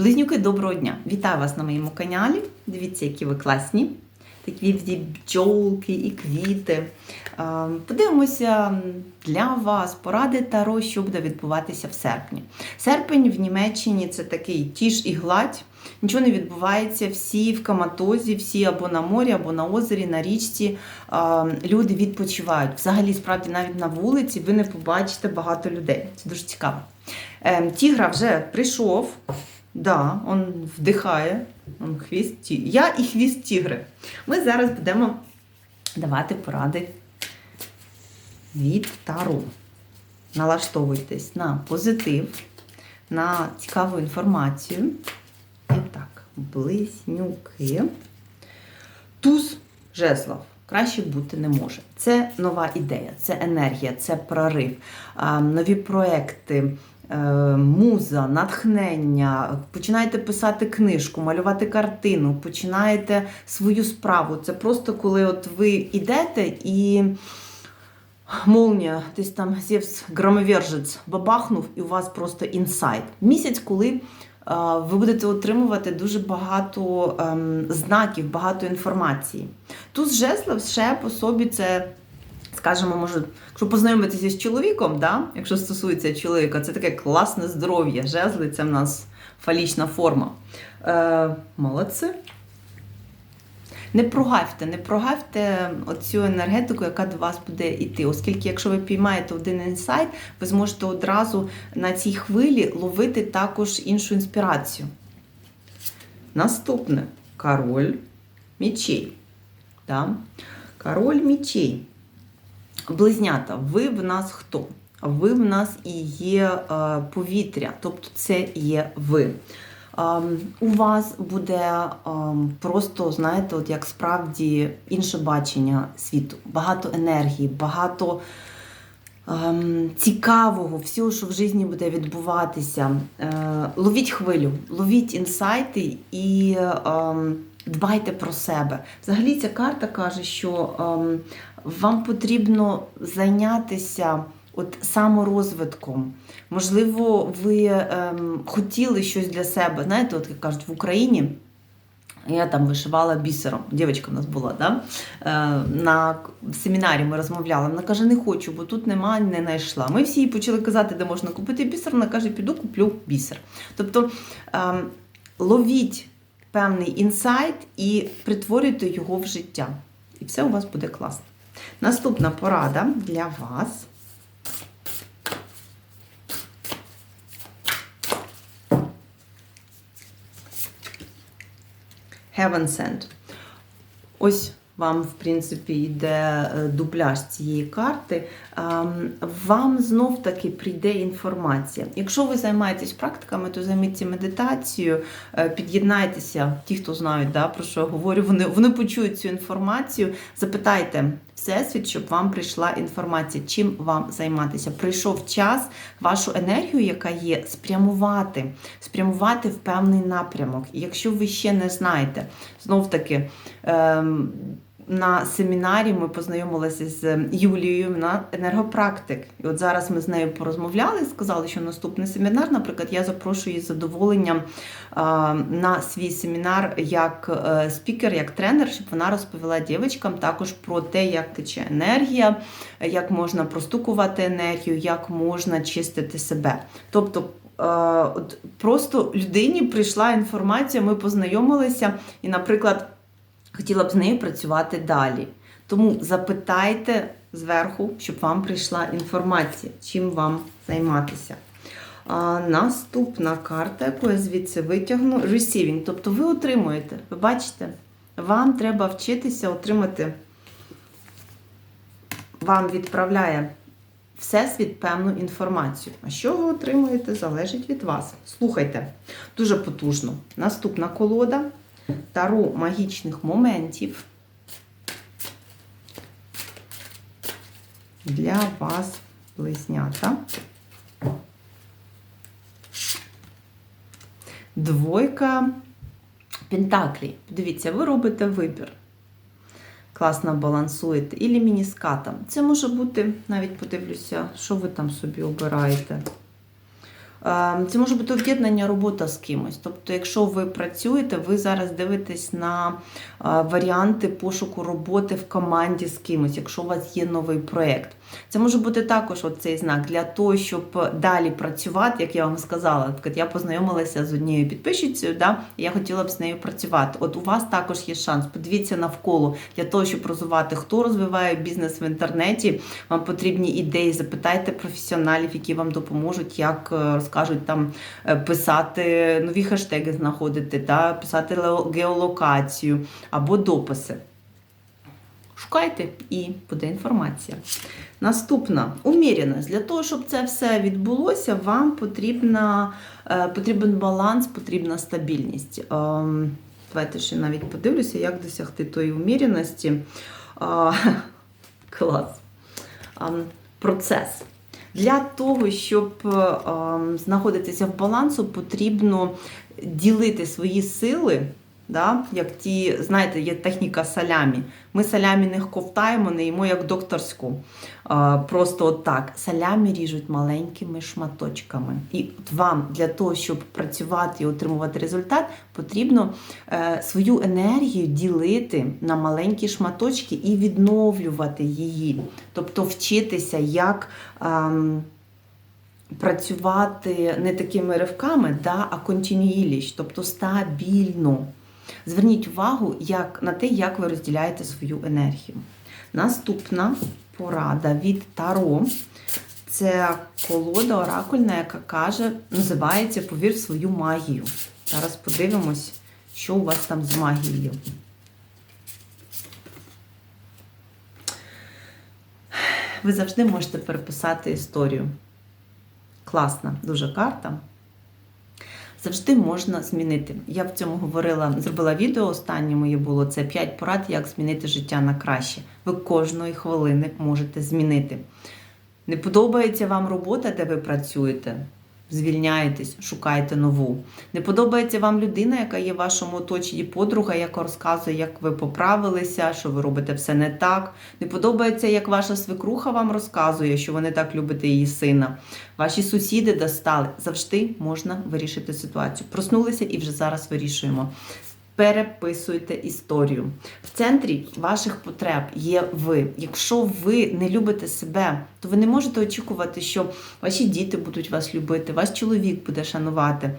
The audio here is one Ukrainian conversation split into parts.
Близнюки, доброго дня! Вітаю вас на моєму каналі. Дивіться, які ви класні. Такі бджолки і квіти. Подивимося для вас поради Таро, що буде відбуватися в серпні. Серпень в Німеччині це такий тіж і гладь. Нічого не відбувається, всі в каматозі, всі або на морі, або на озері, на річці. Люди відпочивають. Взагалі, справді, навіть на вулиці ви не побачите багато людей. Це дуже цікаво. Е, Тігра вже прийшов. Да, он вдихає. Он хвіст ті... Я і хвіст тігри. Ми зараз будемо давати поради від Таро. Налаштовуйтесь на позитив, на цікаву інформацію. І так, близнюки. Туз жезлов. Краще бути не може. Це нова ідея, це енергія, це прорив, нові проекти, муза, натхнення. Починаєте писати книжку, малювати картину, починаєте свою справу. Це просто коли от ви йдете і. Молнія, десь там Зевс громовержець бабахнув, і у вас просто інсайт. Місяць, коли е, ви будете отримувати дуже багато ем, знаків, багато інформації. Тут жезлов ще по собі це, скажімо, може, якщо познайомитися з чоловіком, да? якщо стосується чоловіка, це таке класне здоров'я. Жезли це в нас фалічна форма. Е, молодці. Не прогавте, не прогавте оцю енергетику, яка до вас буде йти. Оскільки, якщо ви піймаєте один інсайт, ви зможете одразу на цій хвилі ловити також іншу інспірацію. Наступне король мічей. Да? Король мічей. Близнята, ви в нас хто? Ви в нас і є е, повітря, тобто це є ви. Ем, у вас буде ем, просто, знаєте, от як справді інше бачення світу, багато енергії, багато ем, цікавого, всього, що в житті буде відбуватися. Е, ловіть хвилю, ловіть інсайти і дбайте про себе. Взагалі, ця карта каже, що ем, вам потрібно зайнятися от саморозвитком. Можливо, ви ем, хотіли щось для себе. Знаєте, от як кажуть, в Україні. Я там вишивала бісером. Дівчинка в нас була, да? Е, на семінарі ми розмовляли. Вона каже, не хочу, бо тут нема, не знайшла. Ми всі їй почали казати, де можна купити бісер. Вона каже, піду куплю бісер. Тобто ем, ловіть певний інсайт і притворюйте його в життя. І все у вас буде класно. Наступна порада для вас. Heaven Sent. Ось вам, в принципі, йде е, дубляж цієї карти. Ем, Вам знов таки прийде інформація. Якщо ви займаєтесь практиками, то займіться медитацією, е, під'єднайтеся, ті, хто знають, да, про що я говорю, вони, вони почують цю інформацію. Запитайте Всесвіт, щоб вам прийшла інформація, чим вам займатися. Прийшов час вашу енергію, яка є, спрямувати, спрямувати в певний напрямок. І якщо ви ще не знаєте, знов таки. Ем, на семінарі ми познайомилися з Юлією на енергопрактик. І от зараз ми з нею порозмовляли, сказали, що наступний семінар, наприклад, я запрошую її з задоволенням на свій семінар як е, спікер, як тренер, щоб вона розповіла дівчатам також про те, як тече енергія, як можна простукувати енергію, як можна чистити себе. Тобто. е, просто людині прийшла інформація, ми познайомилися, і, наприклад, хотіла б з нею працювати далі. Тому запитайте зверху, щоб вам прийшла інформація, чим вам займатися. А, Наступна карта, яку я звідси витягну, receiving. Тобто ви отримуєте, ви бачите, вам треба вчитися отримати, вам відправляє Всесвіт певну інформацію. А що ви отримуєте, залежить від вас. Слухайте, дуже потужно. Наступна колода. Таро магічних моментів для вас, близнята. Двойка Пентаклі. Дивіться, ви робите вибір. Класно балансуєте. І мініскатом. Це може бути, навіть подивлюся, що ви там собі обираєте. Е, Це може бути об'єднання робота з кимось. Тобто, якщо ви працюєте, ви зараз дивитесь на е, варіанти пошуку роботи в команді з кимось, якщо у вас є новий проєкт. Це може бути також цей знак для того, щоб далі працювати, як я вам сказала. Наприклад, я познайомилася з однією підписчицею, да, і я хотіла б з нею працювати. От у вас також є шанс. Подивіться навколо для того, щоб розвивати, хто розвиває бізнес в інтернеті. Вам потрібні ідеї, запитайте професіоналів, які вам допоможуть, як е, розкажуть там е, писати нові хештеги, знаходити, да, писати геолокацію або дописи. Шукайте і буде інформація. Наступна уміряність. Для того, щоб це все відбулося, вам потрібна, е, потрібен баланс, потрібна стабільність. Ем, Давайте ще навіть подивлюся, як досягти тої уміряності. А, Клас. Ем, Процес. Для того, щоб е, ем, знаходитися в балансу, потрібно ділити свої сили. Да? Як ті, знаєте, є техніка салямі. Ми салямі не ковтаємо, не їмо як докторську. А, просто от так. Салямі ріжуть маленькими шматочками. І от вам для того, щоб працювати і отримувати результат, потрібно е, свою енергію ділити на маленькі шматочки і відновлювати її. Тобто вчитися, як. ем, Працювати не такими ривками, да, а континуїліч, тобто стабільно. Зверніть увагу як, на те, як ви розділяєте свою енергію. Наступна порада від Таро. Це колода оракульна, яка каже, називається Повір в свою магію. Зараз подивимось, що у вас там з магією. Ви завжди можете переписати історію. Класна дуже карта. Завжди можна змінити. Я в цьому говорила, зробила відео останнє моє було це 5 порад, як змінити життя на краще. Ви кожної хвилини можете змінити. Не подобається вам робота, де ви працюєте? Звільняєтесь, шукайте нову. Не подобається вам людина, яка є в вашому оточенні, подруга, яка розказує, як ви поправилися, що ви робите все не так. Не подобається, як ваша свекруха вам розказує, що ви не так любите її сина. Ваші сусіди достали. Завжди можна вирішити ситуацію. Проснулися і вже зараз вирішуємо. Переписуйте історію. В центрі ваших потреб є ви. Якщо ви не любите себе, то ви не можете очікувати, що ваші діти будуть вас любити, ваш чоловік буде шанувати.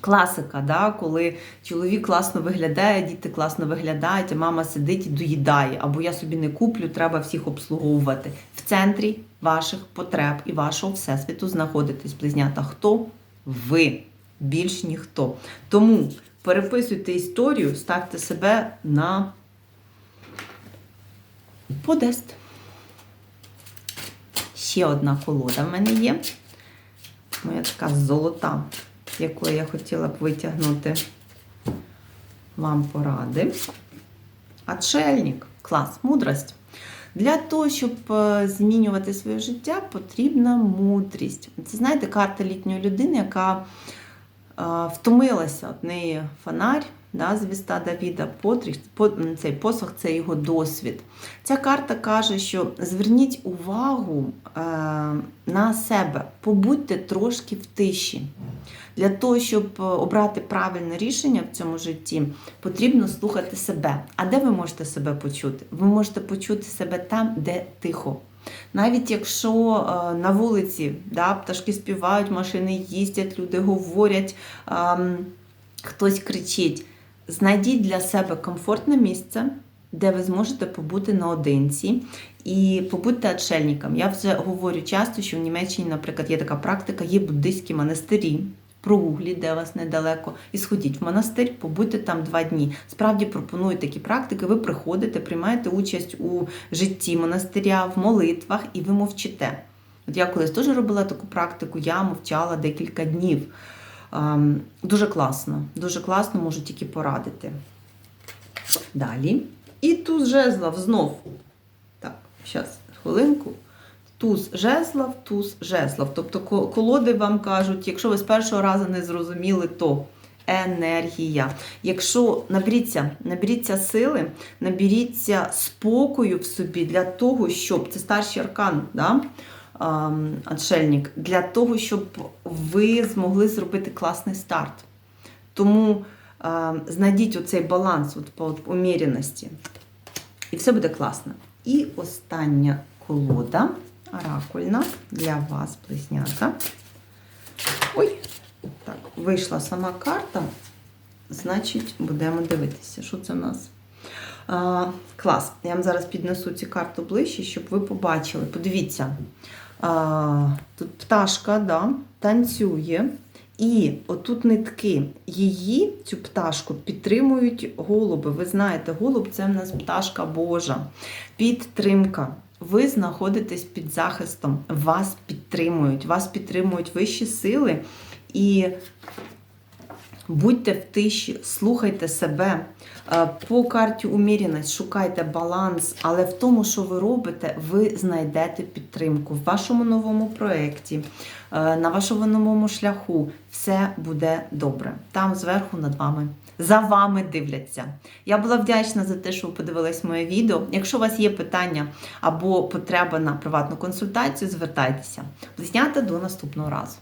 Класика, да, коли чоловік класно виглядає, діти класно виглядають, а мама сидить і доїдає. Або я собі не куплю, треба всіх обслуговувати. В центрі ваших потреб і вашого всесвіту знаходитесь близнята. Хто? Ви. Більш ніхто. Тому переписуйте історію, ставте себе на подест. Ще одна колода в мене є. Моя така золота, якою я хотіла б витягнути вам поради. Отшельник. Клас, мудрость. Для того, щоб е, змінювати своє життя, потрібна мудрість. Це, знаєте, карта літньої людини, яка втомилася от неї фонарь, да, звіста Давіда, потріх, по, цей посох це його досвід. Ця карта каже, що зверніть увагу е, на себе, побудьте трошки в тиші. Для того, щоб е, обрати правильне рішення в цьому житті, потрібно слухати себе. А де ви можете себе почути? Ви можете почути себе там, де тихо. Навіть якщо е, на вулиці да, пташки співають, машини їздять, люди говорять, ем, хтось кричить, знайдіть для себе комфортне місце, де ви зможете побути наодинці і побудьте отшельником. Я вже говорю часто, що в Німеччині, наприклад, є така практика, є буддийські монастирі. Прогугліть, де вас недалеко, і сходіть в монастир, побудьте там два дні. Справді пропоную такі практики. Ви приходите, приймаєте участь у житті монастиря, в молитвах, і ви мовчите. От я колись теж робила таку практику, я мовчала декілька днів. Ем, Дуже класно, дуже класно, можу тільки порадити. Далі. І туз жезлов знов. Так, зараз, хвилинку. Туз жезлов, туз жезлов. Тобто колоди вам кажуть, якщо ви з першого разу не зрозуміли, то енергія. Якщо наберіться, наберіться сили, наберіться спокою в собі для того, щоб це старший аркан, да? отшельник, для того, щоб ви змогли зробити класний старт. Тому ем, знайдіть оцей баланс от, по уміряності. І все буде класно. І остання колода оракульна для вас, близнята. Ой, так, вийшла сама карта. Значить, будемо дивитися, що це у нас. А, клас. Я вам зараз піднесу цю карту ближче, щоб ви побачили. Подивіться, а, тут пташка да, танцює. І отут нитки її, цю пташку, підтримують голуби. Ви знаєте, голуб це в нас пташка Божа. Підтримка. Ви знаходитесь під захистом, вас підтримують, вас підтримують вищі сили. І будьте в тиші, слухайте себе. Е, По карті уміряність шукайте баланс, але в тому, що ви робите, ви знайдете підтримку в вашому новому проєкті, е, на вашому новому шляху. Все буде добре. Там зверху над вами. За вами дивляться. Я була вдячна за те, що ви подивились моє відео. Якщо у вас є питання або потреба на приватну консультацію, звертайтеся. Близнята до наступного разу.